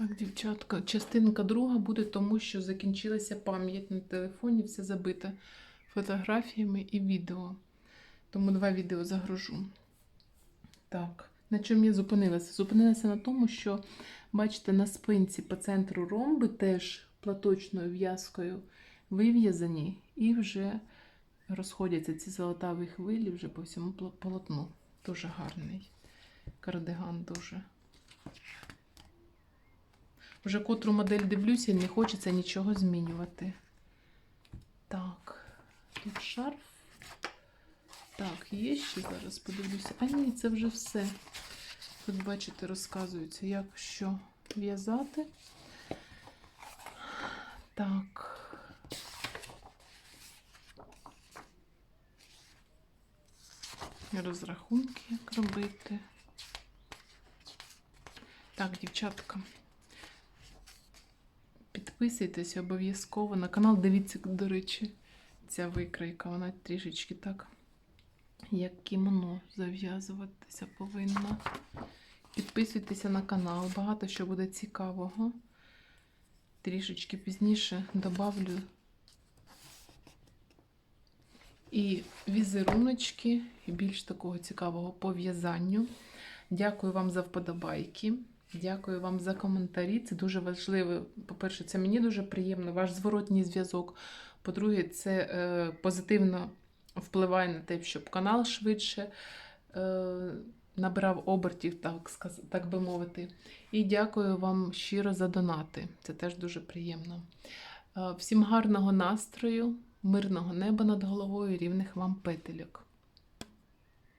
Так, дівчатка, частинка друга буде тому, що закінчилася пам'ять на телефоні, все забите фотографіями і відео. Тому два відео загружу. Так, на чому я зупинилася? Зупинилася на тому, що, бачите, на спинці по центру ромби теж платочною в'язкою вив'язані і вже розходяться ці золотаві хвилі вже по всьому полотну. Дуже гарний. Кардиган дуже. Вже котру модель дивлюся, не хочеться нічого змінювати. Так, тут шарф. Так, є ще зараз подивлюся. А ні, це вже все. Тут, бачите, розказується, як що в'язати. Так. Розрахунки, як робити. Так, дівчатка. Підписуйтесь обов'язково на канал. Дивіться, до речі, ця викройка, вона трішечки так, як кімоно зав'язуватися повинна. Підписуйтеся на канал, багато що буде цікавого. Трішечки пізніше добавлю і візеруночки, і більш такого цікавого по в'язанню. Дякую вам за вподобайки. Дякую вам за коментарі. Це дуже важливо. По-перше, це мені дуже приємно, ваш зворотній зв'язок. По-друге, це е, позитивно впливає на те, щоб канал швидше е, набирав обертів, так, так би мовити. І дякую вам щиро за донати. Це теж дуже приємно. Е, всім гарного настрою, мирного неба над головою, рівних вам петельок.